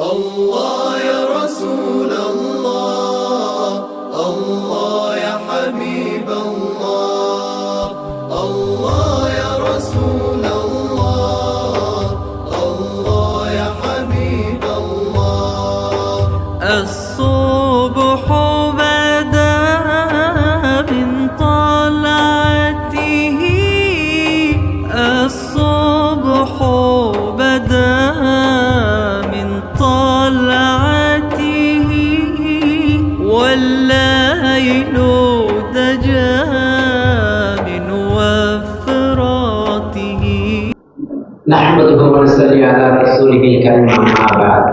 Allah ya Resulallah من وفراته. نحمده ونصلي على رسوله الكريم أما بعد.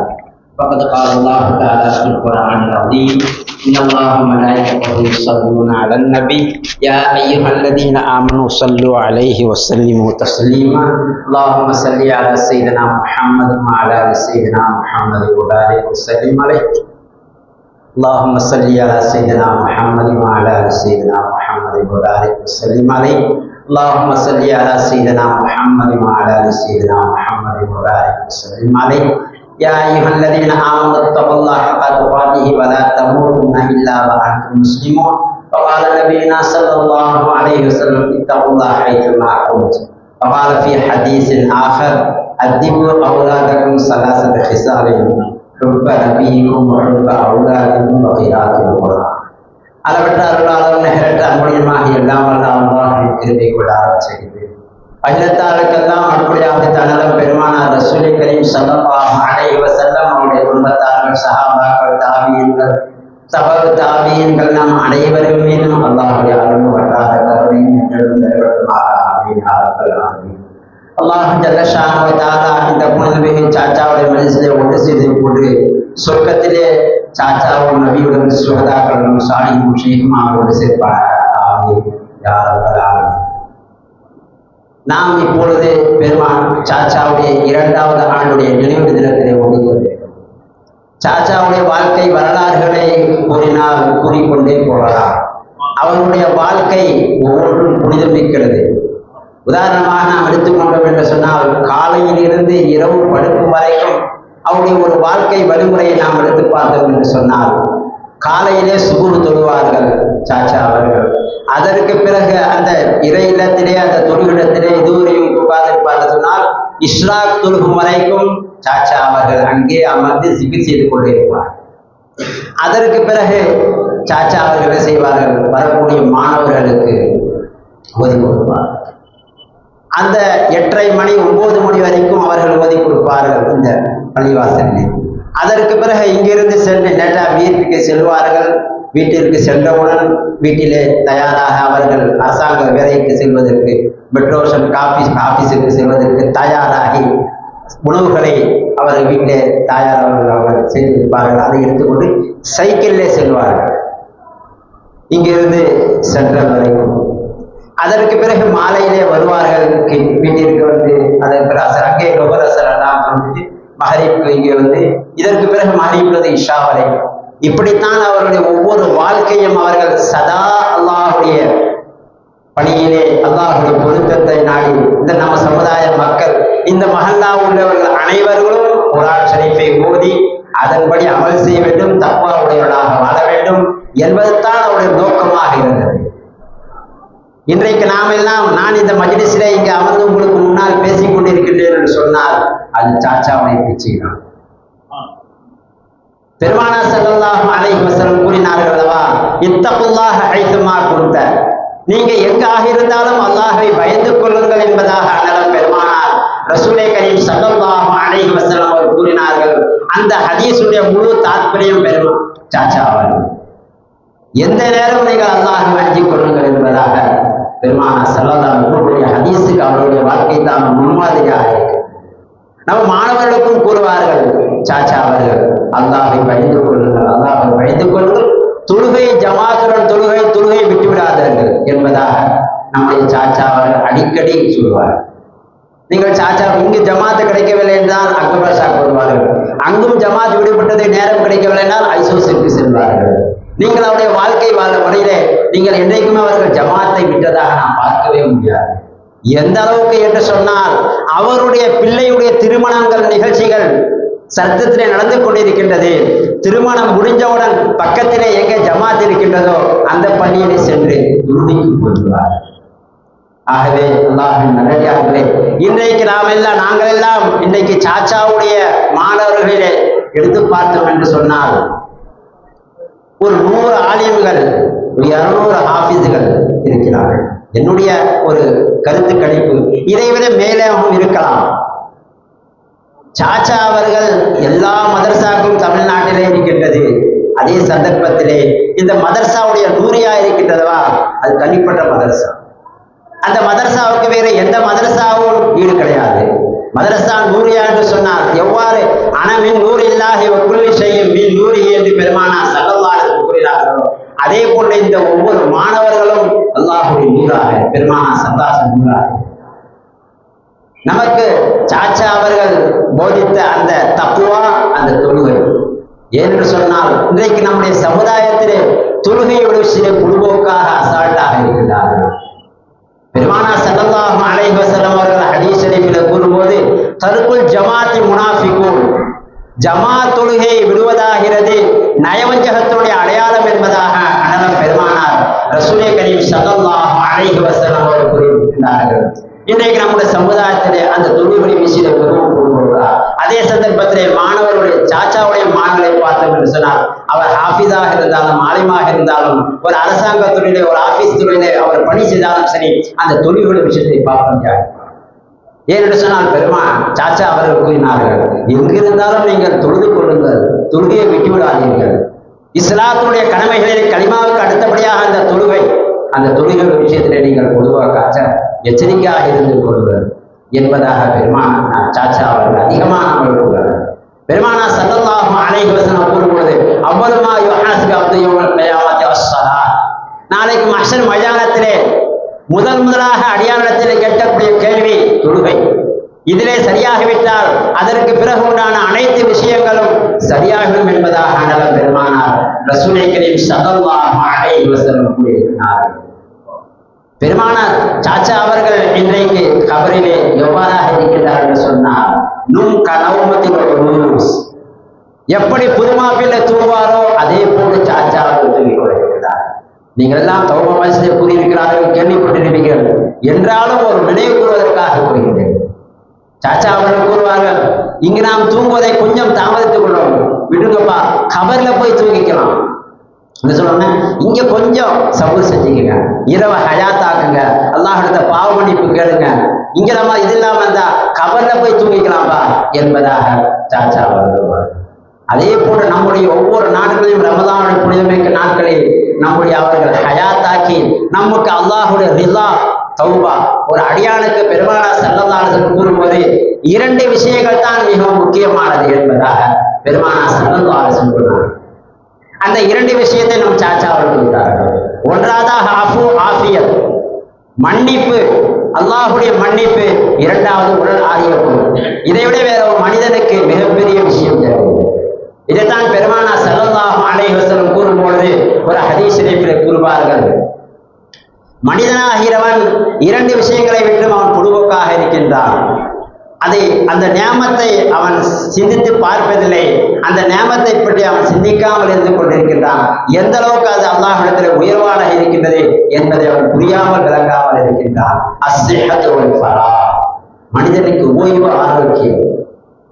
فقد قال الله تعالى في القرآن العظيم إن الله وملائكته يصلون على النبي. يا أيها الذين آمنوا صلوا عليه وسلموا تسليما. اللهم صل على سيدنا محمد وعلى آل سيدنا محمد وبارك وسلم عليه. اللهم صل على سيدنا محمد وعلى آل سيدنا محمد وبارك وسلم عليه. اللهم صل على سيدنا محمد وعلى آل سيدنا محمد وبارك وسلم عليه. يا أيها الذين آمنوا اتقوا الله حق تقاته ولا تموتن إلا وأنتم مسلمون. وقال نبينا صلى الله عليه وسلم اتقوا الله حيثما كنتم وقال في حديث آخر أدبوا أولادكم ثلاثة خصال. ரொம்ப நபியும் ரொம்ப அவுலாதியும் வகையாகவும் அளவற்ற அருளாளர் நிகரற்ற அன்புடையமாக எல்லாம் அல்லாமல் கொள்ள ஆரம்பிச்சது அகிலத்தாருக்கெல்லாம் அன்புடையாக தனதம் பெருமானார் ரசூலை கரீம் சல்லமாக அடைவ செல்லம் அவருடைய குடும்பத்தார்கள் சகாபாக்கள் தாவியங்கள் சபவு தாவியங்கள் நாம் அனைவரும் மீதும் அல்லாஹுடைய அருள் வட்டாரங்களும் நிகழ்வு நிறைவேற்றுமாறு ஆமீன் அல்லாஹ் ஜல்லஷாவை தாலா இந்த புனிதமிகு சாச்சாவுடைய மனசிலே ஒன்று செய்து போட்டு சொர்க்கத்திலே சாச்சாவும் நபியுடன் சுகதாக்களும் சாணியும் ஷேகுமா அவரோடு சேர்ப்பார் நாம் இப்பொழுது பெருமான் சாச்சாவுடைய இரண்டாவது ஆண்டுடைய நினைவு தினத்திலே ஒன்று சாச்சாவுடைய வாழ்க்கை வரலாறுகளை கூறினால் கூறிக்கொண்டே போகலாம். அவருடைய வாழ்க்கை ஒவ்வொன்றும் புனிதமிக்கிறது உதாரணமாக நாம் எடுத்துக்கொண்டோம் என்று சொன்னால் காலையிலிருந்து இரவு படுக்கும் வரைக்கும் அவருடைய ஒரு வாழ்க்கை வழிமுறையை நாம் எடுத்து பார்த்தோம் என்று சொன்னால் காலையிலே சுகுரு தொழுவார்கள் சாச்சா அவர்கள். அதற்கு பிறகு அந்த இறை இல்லத்திலே அந்த தொழுகிடத்திலே இதுவரையும் உட்கார்ந்திருப்பார்கள் சொன்னால் இஸ்ராக் தொழுகும் வரைக்கும் சாச்சா அவர்கள் அங்கே அமர்ந்து சிகிச்சை செய்து கொண்டிருப்பார் அதற்கு பிறகு சாச்சா அவர்கள் என்ன செய்வார்கள்? வரக்கூடிய மாணவர்களுக்கு உதவி கொடுப்பார் அந்த எட்டரை மணி ஒன்பது மணி வரைக்கும் அவர்கள் ஓதி கொடுப்பார்கள் இந்த பள்ளிவாசலில். அதற்கு பிறகு இங்கிருந்து சென்று நேட்டா வீட்டுக்கு செல்வார்கள். வீட்டிற்கு சென்றவுடன் வீட்டிலே தயாராக அவர்கள் அரசாங்க வேலைக்கு செல்வதற்கு மெட்ரோஷன் காபி ஆபீஸுக்கு செல்வதற்கு தயாராகி உணவுகளை அவர்கள் வீட்டிலே தாயார் அவர்கள் அவர்கள் செய்திருப்பார்கள் அதை எடுத்துக்கொண்டு சைக்கிளிலே செல்வார்கள். இங்கிருந்து சென்ற வரைக்கும் அதற்கு பிறகு மாலையிலே வருவார்கள். வீட்டிற்கு வந்து அதன் பிறகு அசர் அங்கே லோகரசர் எல்லாம் வந்துட்டு மகரிப்புக்கு இங்கே வந்து இதற்கு பிறகு மகரிப்பது இஷா வரை இப்படித்தான் அவர்களுடைய ஒவ்வொரு வாழ்க்கையும் அவர்கள் சதா அல்லாஹுடைய பணியிலே அல்லாஹுடைய பொருத்தத்தை நாடி இந்த நம்ம சமுதாய மக்கள் இந்த மகந்தா உள்ளவர்கள் அனைவர்களும் குரான் ஷரீஃபை ஓதி அதன்படி அமல் செய்ய வேண்டும் தப்பா உடையவர்களாக வாழ வேண்டும் என்பதுதான் அவருடைய நோக்கமாக இருந்தது. இன்றைக்கு நாம் எல்லாம் நான் இந்த மஜ்லிஸிலே இங்கே அமர்ந்து உங்களுக்கு முன்னால் பேசிக் கொண்டிருக்கின்றேன் என்று சொன்னால் அது சாச்சாவை பிச்சைதான். பெருமானா ஸல்லல்லாஹு அலை வஸல்லம் கூறினார்கள் அல்லவா இத்தகுல்லாஹ அழைத்துமா கொடுத்த நீங்க எங்காக இருந்தாலும் அல்லாஹை பயந்து கொள்ளுங்கள் என்பதாக அண்ணலம் பெருமானார் ரசூலே கரீம் ஸல்லல்லாஹு அலை வசலம் அவர் கூறினார்கள். அந்த ஹதீஸுடைய முழு தாத்பரியம் பெருமா சாச்சா அவர்கள் எந்த நேரம் நீங்கள் அல்லாஹ் அஞ்சிக் கொள்ளுங்கள் என்பதாக பெருமான செல்லதான் அவர்களுடைய ஹதீஸுக்கு அவருடைய வாழ்க்கை தான் முன்மாதிரியாக இருக்கு. நம்ம மாணவர்களுக்கும் கூறுவார்கள் சாச்சா அவர்கள் அல்லாஹை பயந்து கொள்ளுங்கள் அல்லாஹை பயந்து கொள்ளுங்கள். தொழுகை ஜமாத்துடன் தொழுகை தொழுகை விட்டு விடாதீர்கள் என்பதாக நம்முடைய சாச்சா அவர்கள் அடிக்கடி சொல்வார் நீங்கள் சாச்சா இங்கு ஜமாத்து கிடைக்கவில்லை என்றால் அக்பர் ஷா கொள்வார்கள் அங்கும் ஜமாத் விடுபட்டது நேரம் கிடைக்கவில்லை என்றால் ஐசோசிற்கு செல்வார்கள். நீங்கள் அவருடைய வாழ்க்கை வாழ முறையிலே நீங்கள் என்றைக்குமே அவர்கள் ஜமாத்தை விட்டதாக நாம் பார்க்கவே முடியாது. எந்த அளவுக்கு என்று சொன்னால் அவருடைய பிள்ளையுடைய திருமணங்கள் நிகழ்ச்சிகள் சத்தத்திலே நடந்து கொண்டிருக்கின்றது. திருமணம் முடிஞ்சவுடன் பக்கத்திலே எங்க ஜமாத் இருக்கின்றதோ அந்த பள்ளியிலே சென்று துருணிக்கு போகிறார் ஆகவே அல்லாஹின் நல்லடியார்களே இன்றைக்கு நாம் எல்லாம் நாங்கள் எல்லாம் இன்றைக்கு சாச்சாவுடைய மாணவர்களிலே எடுத்து பார்த்தோம் என்று சொன்னால் ஒரு நூறு ஆலிம்கள் ஒரு இருநூறு ஹாஃபிஸுகள் இருக்கிறார்கள். என்னுடைய ஒரு கருத்து கணிப்பு இதைவிட மேலேயும் இருக்கலாம். சாச்சா அவர்கள் எல்லா மதரசாக்கும் தமிழ்நாட்டிலே இருக்கின்றது. அதே சந்தர்ப்பத்திலே இந்த மதரசாவுடைய நூறியா இருக்கின்றதவா? அது தனிப்பட்ட மதரசா. அந்த மதரசாவுக்கு வேற எந்த மதரசாவும் ஈடு கிடையாது. மதரசா நூறியா என்று சொன்னார் எவ்வாறு அணமின் நூறு இல்லாஹி குள்ளி செய்யும் மின் நூறி என்று பெருமானா சல்லல்லாஹு அதே போல இந்த ஒவ்வொரு மாணவர்களும் அல்லாஹுடைய நூறாக பெருமானா சந்தாசம் நூறாக. நமக்கு சாச்சா அவர்கள் போதித்த அந்த தப்புவா அந்த தொழுகை. ஏனென்று சொன்னால் இன்றைக்கு நம்முடைய சமுதாயத்திலே தொழுகையோடு சில குழுவோக்காக அசால்ட்டாக இருக்கிறார்கள் பெருமானா ஸல்லல்லாஹு அலைஹசலம் அவர்கள் ஹதீஸ் ஷரீஃபில் கூறும்போது தருக்குல் ஜமாத்தி முனாஃபிகூன். ஜமா தொழுகை விடுவதாகிறது. நயவஞ்சகத்தினுடைய அடையாளம் என்பதாக அண்ணலம் பெருமானார் ரசூலே கரீம் சதல்லாஹ் அலைஹி வஸல்லம் அவர் கூறியிருக்கிறார்கள் இன்றைக்கு நம்முடைய சமுதாயத்திலே அந்த தொழுகை விஷயத்தை மிகவும் கூறுகிறார். அதே சந்தர்ப்பத்திலே மாணவருடைய சாச்சாவுடைய மாணவரை பார்த்தோம் என்று சொன்னால் அவர் ஹாஃபிஸாக இருந்தாலும் ஆலிமாக இருந்தாலும் ஒரு அரசாங்க தொழிலே ஒரு ஆபீஸ் தொழிலே அவர் பணி செய்தாலும் சரி அந்த தொழில்களுடைய விஷயத்தை பார்க்க முடியாது. ஏனென்று சொன்னால் பெருமான் சாச்சா அவர்கள் கூறினார்கள் எங்கிருந்தாலும் நீங்கள் தொழுது கொள்ளுங்கள் தொழுகையை விட்டுவிடாதீர்கள். இஸ்லாத்துடைய கடமைகளில் களிமாவுக்கு அடுத்தபடியாக அந்த தொழுகை அந்த தொழுகை விஷயத்திலே நீங்கள் பொதுவாக காச்ச எச்சரிக்கையாக இருந்து கொள்ளுங்கள் என்பதாக பெருமான் சாச்சா அவர்கள் அதிகமாக கொள்கிறார்கள் பெருமானா சல்லல்லாஹு அலைஹி வஸல்லம் கூறும்போது அவ்வளமா யுஹாசிபு அப்து யௌமல் கியாமத்தி நாளைக்கு மஹ்ஷர் மைதானத்திலே முதல் முதலாக அடியாரிடத்திலே கேட்கக்கூடிய கேள்வி தொழுகை. இதிலே சரியாகிவிட்டால் அதற்கு பிறகு உண்டான அனைத்து விஷயங்களும் சரியாகும் என்பதாக அனலம் பெருமானார் ரசூலை கரீம் ஸல்லல்லாஹு கூறியிருக்கிறார்கள் பெருமானார் சாச்சா அவர்கள் இன்றைக்கு கபரிலே எவ்வாறாக இருக்கிறார் என்று சொன்னார் நும் கனவுமத்தின் ஒரு எப்படி புதுமாப்பிள்ளை தூங்குவாரோ அதே போன்று சாச்சா உதவி தூங்கிக் நீங்கள் எல்லாம் தௌப வயசிலே கூறியிருக்கிறார்கள் கேள்விப்பட்டிருப்பீர்கள். என்றாலும் ஒரு நினைவு கூறுவதற்காக கூறுகின்றேன். சாச்சா அவர்கள் கூறுவார்கள் இங்கு நாம் தூங்குவதை கொஞ்சம் தாமதித்துக் கொள்ளும் விடுங்கப்பா கபர்ல போய் தூங்கிக்கலாம். என்ன இங்க கொஞ்சம் சபூர் செஞ்சுக்கங்க. இரவை ஹயாத்தாக்குங்க அல்லாஹிடத்த பாவ மன்னிப்பு கேளுங்க. இங்க நம்ம இது இல்லாம இருந்தா கபர்ல போய் தூங்கிக்கலாம்பா? என்பதாக சாச்சா அவர்கள் அதே போன்று நம்முடைய ஒவ்வொரு நாட்களையும் ரமதானுடைய புனிதமிக்க நாட்களில் நம்முடைய அவர்கள் ஹயாத்தாக்கி நமக்கு அல்லாஹுடைய ரிலா தௌபா ஒரு அடியானுக்கு பெருமானா செல்லந்தானது கூறும்போது இரண்டு விஷயங்கள் தான் மிகவும் முக்கியமானது என்பதாக பெருமானா சல்லல்லாஹு சொன்னார் அந்த இரண்டு விஷயத்தை நம் சாச்சா அவர்கள் கூறுகிறார்கள். ஒன்றாவதாக ஆஃபு ஆஃபியத் மன்னிப்பு அல்லாஹுடைய மன்னிப்பு இரண்டாவது உடல் ஆரியப்படும் இதை விட வேற ஒரு மனிதனுக்கு மிக விஷயம் தேவை இதைத்தான் பெருமானா ஸல்லல்லாஹு அலைஹி வஸல்லம் கூறும்பொழுது ஒரு ஹதீஸ் ஷரீஃபில் கூறுவார்கள் மனிதனாகிறவன் இரண்டு விஷயங்களை விட்டும் அவன் பொதுவோக்காக இருக்கின்றான். அதை அந்த நியமத்தை அவன் சிந்தித்து பார்ப்பதில்லை. அந்த நியமத்தை பற்றி அவன் சிந்திக்காமல் இருந்து கொண்டிருக்கின்றான். எந்த அளவுக்கு அது அல்லாஹிடத்தில் உயர்வாக இருக்கின்றது என்பதை அவன் புரியாமல் விளங்காமல் இருக்கின்றான். அஸ்ஸிஹத்து மனிதனுக்கு ஓய்வு ஆரோக்கியம்.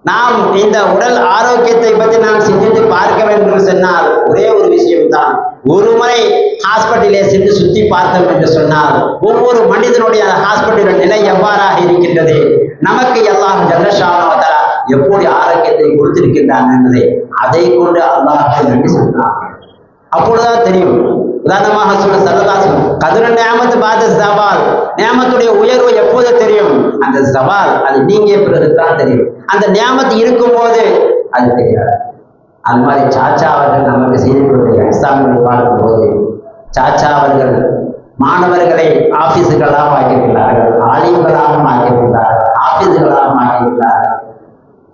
நாம் இந்த உடல் ஆரோக்கியத்தை பற்றி நாம் சிந்தித்து பார்க்க வேண்டும் என்று சொன்னால் ஒரே ஒரு விஷயம்தான். ஒரு முறை ஹாஸ்பிட்டலே சென்று சுத்தி பார்த்தோம் என்று சொன்னால் ஒவ்வொரு மனிதனுடைய ஹாஸ்பிட்டலின் நிலை எவ்வாறாக இருக்கின்றது? நமக்கு எல்லாம் ஜல்லஷானவதா எப்படி ஆரோக்கியத்தை கொடுத்திருக்கின்றான் என்பதை அதை கொண்டு அல்லாஹ் நன்றி சொன்னார் அப்பொழுதுதான் தெரியும். உதாரணமாக சொல்ல சல்லதாசன் கதிர நியாமத்து பார்த்த சவால் நேமத்துடைய உயர்வு எப்போது தெரியும்? அந்த சவால் அது நீங்கிய பிறகுதான் தெரியும். அந்த நியாமத்து இருக்கும்போது அது தெரியாது. அது மாதிரி சாச்சா அவர்கள் நமக்கு செய்து கொடுத்த பார்க்கும் பார்க்கும்போது சாச்சா அவர்கள் மாணவர்களை ஆபீஸுகளாக ஆக்கியிருக்கிறார்கள் ஆலிம்களாக ஆக்கியிருக்கிறார்கள் ஆபீஸுகளாகவும் ஆக்கியிருக்கிறார்கள்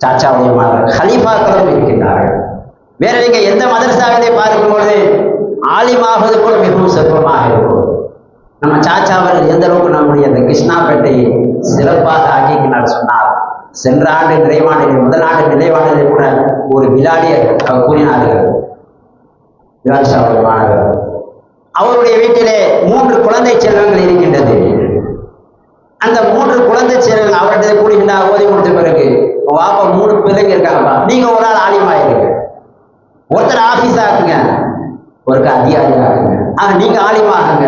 சாச்சாவுடைய மாணவர்கள் ஹலீஃபாக்களும் இருக்கின்றார்கள். வேற நீங்க எந்த மதரசாவிலே பார்க்கும்போது ஆலிமாவது கூட மிகவும் சிறப்பமாக இருக்கும். நம்ம சாச்சா அவர்கள் எந்த அளவுக்கு நம்முடைய அந்த கிருஷ்ணாபேட்டையை சிறப்பாக ஆக்கிக்கிறார் சொன்னால் சென்ற ஆண்டு நிறைவாண்டிலே முதல் ஆண்டு நிறைவாண்டிலே கூட ஒரு விழாடியை அவர் கூறினார்கள். விராஜ் மாணவர் அவருடைய வீட்டிலே மூன்று குழந்தை செல்வங்கள் இருக்கின்றது. அந்த மூன்று குழந்தை செல்வங்கள் அவர்கிட்ட கூடுகின்ற ஓதி முடித்த பிறகு. வாப்பா மூணு பிள்ளைங்க இருக்காங்கப்பா நீங்க ஒரு ஆள் ஆலிமா ஒருத்தர் ஆபீஸ் ஆகுங்க ஒருக்கு அதிகாரி ஆகுங்க ஆக நீங்க ஆலிமா ஆகுங்க.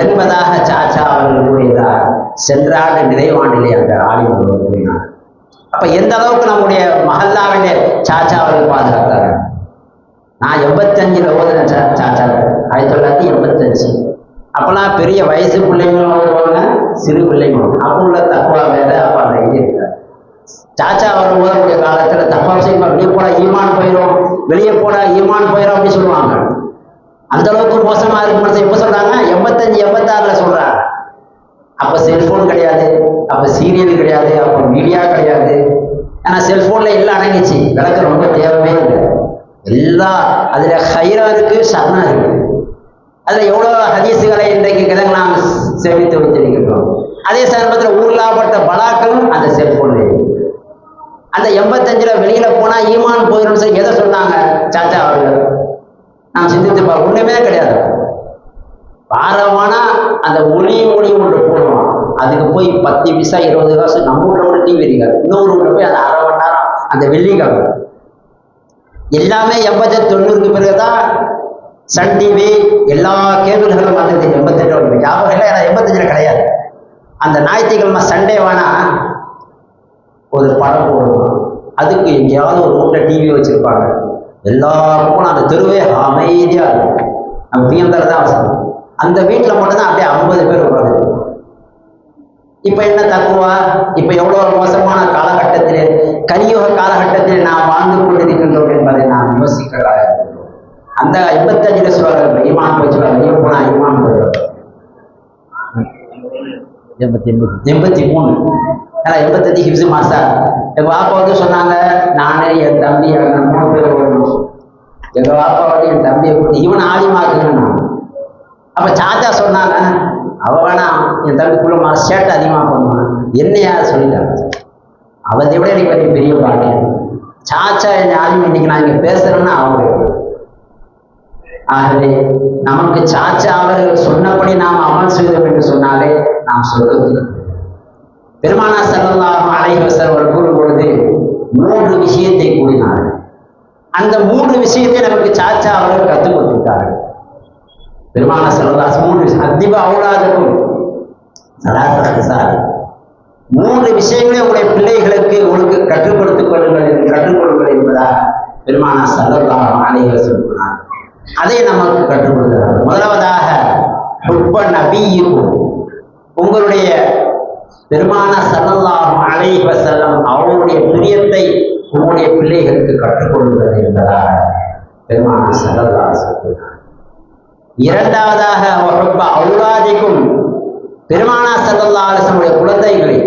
என்பதாக சாச்சா அவர்கள் கூறியதார் சென்ற ஆண்டு நிறைவாண்டிலே அந்த ஆலிமா கூறினார். அப்ப எந்த அளவுக்கு நம்முடைய மஹல்லாவிலே சாச்சா அவர்கள் பாதுகாத்தார்கள்? நான் எண்பத்தஞ்சில் ஓதுனேன் சாச்சா ஆயிரத்தி தொள்ளாயிரத்தி எண்பத்தஞ்சு. அப்போல்லாம் பெரிய வயசு பிள்ளைங்களும் ஓதுவாங்க சிறு பிள்ளைங்களும் அப்போ உள்ள தக்குவா வேற அப்போ அந்த இது இருக்காது சாச்சா அவர் ஓதக்கூடிய காலத்துல தப்பா செய்யுமா வெளியே போனா ஈமான் போயிடும் வெளியே போனா ஈமான் போயிடும் அப்படின்னு சொல்லுவாங்க அந்த அளவுக்கு மோசமா இருக்கு மனுஷன் எப்ப சொல்றாங்க எண்பத்தஞ்சு எண்பத்தாறுல சொல்றாங்க அப்ப செல்போன் கிடையாது அப்ப சீரியல் கிடையாது அப்ப மீடியா கிடையாது ஆனா செல்போன்ல எல்லாம் அடங்கிச்சு விளக்க ரொம்ப தேவையே இல்லை எல்லா அதுல ஹைரா இருக்கு ஷர்னா இருக்கு அதுல ஹதீசுகளை இன்றைக்கு கிழங்கு நாம் சேமித்து வைத்திருக்கின்றோம். அதே சமயத்தில் ஊர்லாப்பட்ட பலாக்களும் அந்த செல்போன் அந்த எண்பத்தஞ்சுல வெளியில போனா ஈமான் போயிடும் சொல்லி எதை சொன்னாங்க சாச்சா அவர்கள். நாம் சிந்தித்து பார்க்க ஒண்ணுமே கிடையாது. வாரமானா அந்த ஒளியும் ஒளியும் ஒன்று போடுவோம் அதுக்கு போய் பத்து பைசா இருபது காசு நம்ம ஊர்ல கூட டிவி இருக்காது இன்னொரு ஊர்ல போய் அந்த அரை மணி நேரம் அந்த வெள்ளிக்கிழமை. எல்லாமே எண்பத்தி தொண்ணூறுக்கு பிறகு தான் சன் டிவி எல்லா கேபிள்களும் வந்தது எண்பத்தெட்டு வரைக்கும். ஞாபகம் இல்லை ஏன்னா எண்பத்தஞ்சில் கிடையாது. அந்த ஞாயிற்றுக்கிழமை சண்டே வேணா ஒரு படம் போடுவோம் அதுக்கு எங்கேயாவது ஒரு மூட்டை டிவி வச்சுருப்பாங்க. எல்லாருக்கும் அந்த தெருவே அமைதியாக இருக்கும். நம்ம பிஎம்தர் தான் அவசரம். அந்த வீட்டில் மட்டும்தான் அப்படியே ஐம்பது பேர் உட்காந்து இப்போ என்ன தக்குவா? இப்போ எவ்வளோ மோசமான காலகட்டத்தில் கலியுக காலகட்டத்தில் நாம் வாழ்ந்து கொண்டிருக்கின்றோம் என்பதை நாம் யோசிக்கிறேன் அந்த எண்பத்தஞ்சுல சொல்றாங்க ஈமான் போய் சொல்றாங்க வெளியே போனா ஈமான் போயிடும் எண்பத்தி எண்பத்தி எண்பத்தி மூணு. ஏன்னா எண்பத்தஞ்சு ஹிப்ஸு மாசா. எங்கள் பாப்பா வந்து சொன்னாங்க நானே என் தம்பி என் மூணு பேர் ஓடணும் எங்கள் பாப்பா வந்து என் தம்பியை கூட்டி இவன் ஆதிமாக்குன்னு அப்போ சாச்சா சொன்னாங்க அவள் வேணாம் என் தம்பிக்குள்ள மா சேட்டை அதிகமாக பண்ணுவான் என்னையா சொல்லிட்டாங்க அவதை விட எனக்கு பெரிய பெரிய பாட்டு சாச்சா என் ஆலிமா இன்னைக்கு நான் இங்கே பேசுகிறேன்னா அவங்க ஆகவே நமக்கு சாச்சா அவர்கள் சொன்னபடி நாம் அமல் செய்தோம் என்று சொன்னாலே நாம் சொல்வது பெருமானா செல்லலாம் அலைவசர் அவர் கூறும் பொழுது மூன்று விஷயத்தை கூறினார்கள். அந்த மூன்று விஷயத்தை நமக்கு சாச்சா அவர்கள் கற்றுக் கொடுத்துட்டார்கள் பெருமான செல்லதாஸ் மூன்று கண்டிப்பாக அதிப அவுலாதக்கும் சலாசலாசார் மூன்று விஷயங்களை உங்களுடைய பிள்ளைகளுக்கு உங்களுக்கு கற்றுக் கொடுத்துக் கொள்ளுங்கள் கற்றுக் கொள்ளுங்கள் என்பதாக பெருமானா சல்லல்லாஹு அலைஹி வஸல்லம் அதை நமக்கு கற்றுக் கொடுக்கிறார் முதலாவதாக ஹுப்ப நபியும் உங்களுடைய பெருமான சல்லல்லாஹு அலைஹி செல்லம் அவருடைய பிரியத்தை உங்களுடைய பிள்ளைகளுக்கு கற்றுக்கொள்கிறது என்பதாக பெருமான சல்லல்லா சொல்கிறார் இரண்டாவதாக ஹுப்ப அவுலாதிக்கும் பெருமானா சல்லல்லாஹு அரசனுடைய குழந்தைகளை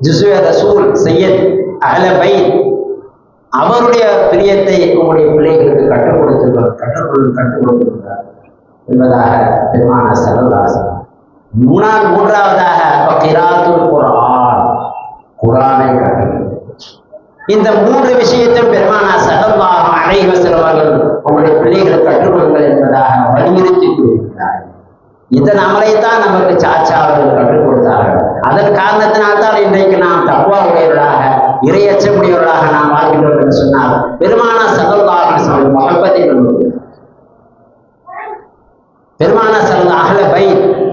ஜுசுவ ரசூல் சையத் அஹ்ல பைத் அவருடைய பிரியத்தை உங்களுடைய பிள்ளைகளுக்கு கற்றுக் கொடுத்திருக்கிறார் கற்றுக்கொள் கற்றுக் கொடுத்திருக்கிறார் என்பதாக பெருமான சரதாசன் மூணாம் மூன்றாவதாக கிராத்துல் குரான் குரானை கற்றுக் இந்த மூன்று விஷயத்தையும் பெருமானா சகல்வாக அழைவ செல்வார்கள் உங்களுடைய பிள்ளைகளை கற்றுக்கொள்ளுங்கள் என்பதாக வலியுறுத்தி கூறுகிறார்கள் இதன் அமலைத்தான் நமக்கு சாச்சா அவர்கள் கற்றுக் கொடுத்தார்கள். அதன் காரணத்தினால்தான் இன்றைக்கு நாம் தக்குவா இரையற்றக்கூடியவர்களாக நாம் வாழ்கின்றோம் என்று சொன்னால் பெருமான சகோதாக மகப்பத்தை பெருமான சகல் அகல பை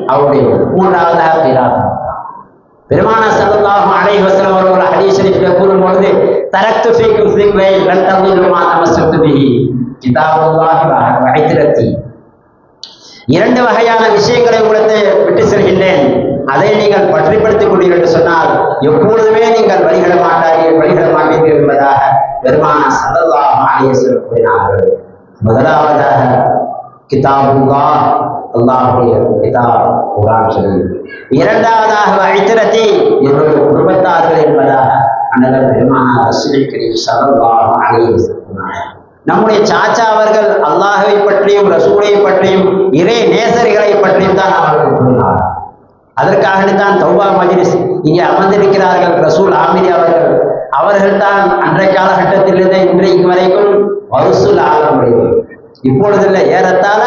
அவருடைய மூன்றாவதாக பிறார் பெருமான சகல்லாகும் அலை வசனம் அவர்கள் ஹரீஸ்வரிப்பில் கூறும் பொழுது தரத்து செய்யும் சிங்களை வெள்ளமா நமசுத்துவி கிதாபுல்லாக வைத்திரத்தி இரண்டு வகையான விஷயங்களை உங்களுக்கு விட்டு செல்கின்றேன். அதை நீங்கள் பற்றிப்படுத்திக் கொண்டீர்கள் என்று சொன்னால் எப்பொழுதுமே நீங்கள் வழிகிட மாட்டார்கள் வழிகிட மாட்டீர்கள் என்பதாக பெருமான சதல்லா அலைஹி கூறினார்கள். முதலாவதாக கிதாபுல்லாஹ் அல்லாஹுடைய கிதாப் குரான் சொல்லி இரண்டாவதாக ஐத்திரத்தி என்னுடைய குடும்பத்தார்கள் என்பதாக அண்ணல் பெருமானார் ரசூலை கரீம் ஸல்லல்லாஹு அலைஹி வஸல்லம் நம்முடைய சாச்சா அவர்கள் அல்லாஹை பற்றியும் ரசூலை பற்றியும் இறை நேசர்கள் பற்றியும் தான் அவர்கள் கூறினார் அதற்காக தான் தௌபா மஜ்லிஸ் இங்கே அமர்ந்திருக்கிறார்கள் ரசூல் ஆமிரி அவர்கள். அவர்கள் தான் அன்றைய காலகட்டத்திலிருந்து இன்றைக்கு வரைக்கும் வசூல் ஆக முடியும் இப்பொழுதில்லை ஏறத்தாழ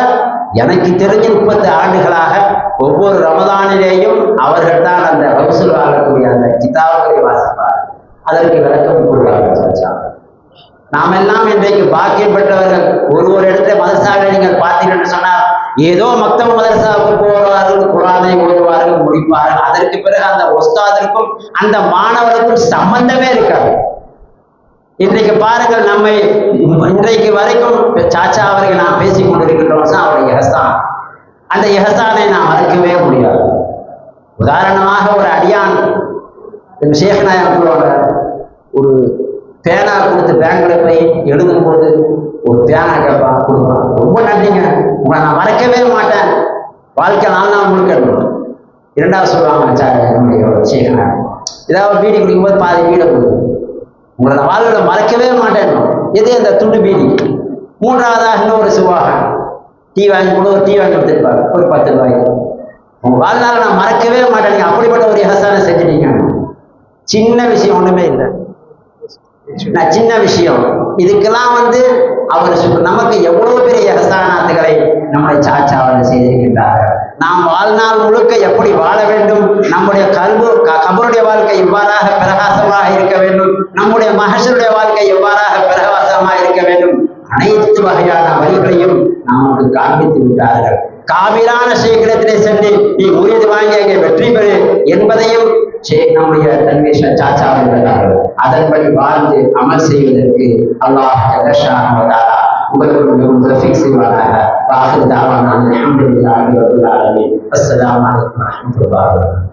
எனக்கு தெரிஞ்ச முப்பத்து ஆண்டுகளாக ஒவ்வொரு ரமதானிலேயும் அவர்கள் தான் அந்த வசூல் ஆகக்கூடிய அந்த கிதாபுகளை வாசிப்பார். அதற்கு விளக்கம் கூறுவார்கள் நாம் எல்லாம் இன்றைக்கு பாக்கியம் பெற்றவர்கள். ஒரு ஒரு இடத்துல மதசாக நீங்கள் பார்த்தீங்கன்னு சொன்னால் ஏதோ மக்தப மதரசாவுக்கு போவார்கள் குரானை ஓதுவார்கள் முடிப்பார்கள். அதற்கு பிறகு அந்த ஒஸ்தாதிற்கும் அந்த மாணவருக்கும் சம்பந்தமே இருக்காது. இன்றைக்கு பாருங்கள் நம்மை இன்றைக்கு வரைக்கும் சாச்சா அவர்கள் நாம் பேசிக் கொண்டிருக்கின்றோம் அவருடைய எஹசான். அந்த எஹசானை நாம் மறக்கவே முடியாது. உதாரணமாக ஒரு அடியான் ஷேக் நாயகம் சொல்லுவாங்க ஒரு பேனா கொடுத்து பேங்க்ல போய் எழுதும் போது ஒரு பேனா கேட்பான் கொடுப்பான் ரொம்ப நன்றிங்க. உங்களை நான் மறக்கவே மாட்டேன். வாழ்க்கை நான் தான் முழுக்க இரண்டாவது சொல்லுவாங்க சார் என்னுடைய ஷேக் ஏதாவது பீடி குடிக்கும்போது பாதி வீடை கொடுக்கும் உங்களை நான் வாழ்க்கையில் மறக்கவே மாட்டேன். எது அந்த துண்டு பீடி? மூன்றாவதாக இன்னொரு சுவாகம் டீ வாங்கி கூட ஒரு டீ வாங்கி கொடுத்துருப்பாங்க ஒரு பத்து ரூபாய்க்கு உங்க வாழ்நாளை நான் மறக்கவே மாட்டேன். அப்படிப்பட்ட ஒரு ஹசானை செஞ்சுட்டீங்க. சின்ன விஷயம் ஒன்றுமே இல்லை. நான் சின்ன விஷயம். இதுக்கெல்லாம் வந்து அவர் நமக்கு எவ்வளவு பெரிய எகசானாத்துகளை நம்முடைய சாச்சாவில் செய்திருக்கின்றார்கள். நாம் வாழ்நாள் முழுக்க எப்படி வாழ வேண்டும்? நம்முடைய கல்வு க- கபருடைய வாழ்க்கை எவ்வாறாக பிரகாசமாக இருக்க வேண்டும்? நம்முடைய மகசருடைய வாழ்க்கை எவ்வாறாக பிரகாசமாக இருக்க வேண்டும்? அனைத்து வகையான வழிகளையும் நமக்கு காண்பித்து விட்டார்கள். காவிரான சீக்கிரத்திலே சென்று நீ உரியது வாங்கி அங்கே வெற்றி பெறு என்பதையும் ஷேக் நம்முடைய தன்மை சாச்சா இருக்கிறார்கள் அதன்படி வாழ்ந்து அமல் செய்வதற்கு அல்லாஹ் ஜல்லஷானஹு உங்களுக்கு மிகவும் தஃபீக் செய்வாராக வாஹிர் தாவானா அல்ஹம்துலில்லாஹி ரப்பில் ஆலமீன். அஸ்ஸலாமு அலைக்கும் வரஹ்மத்துல்லாஹி வபரகாத்துஹு.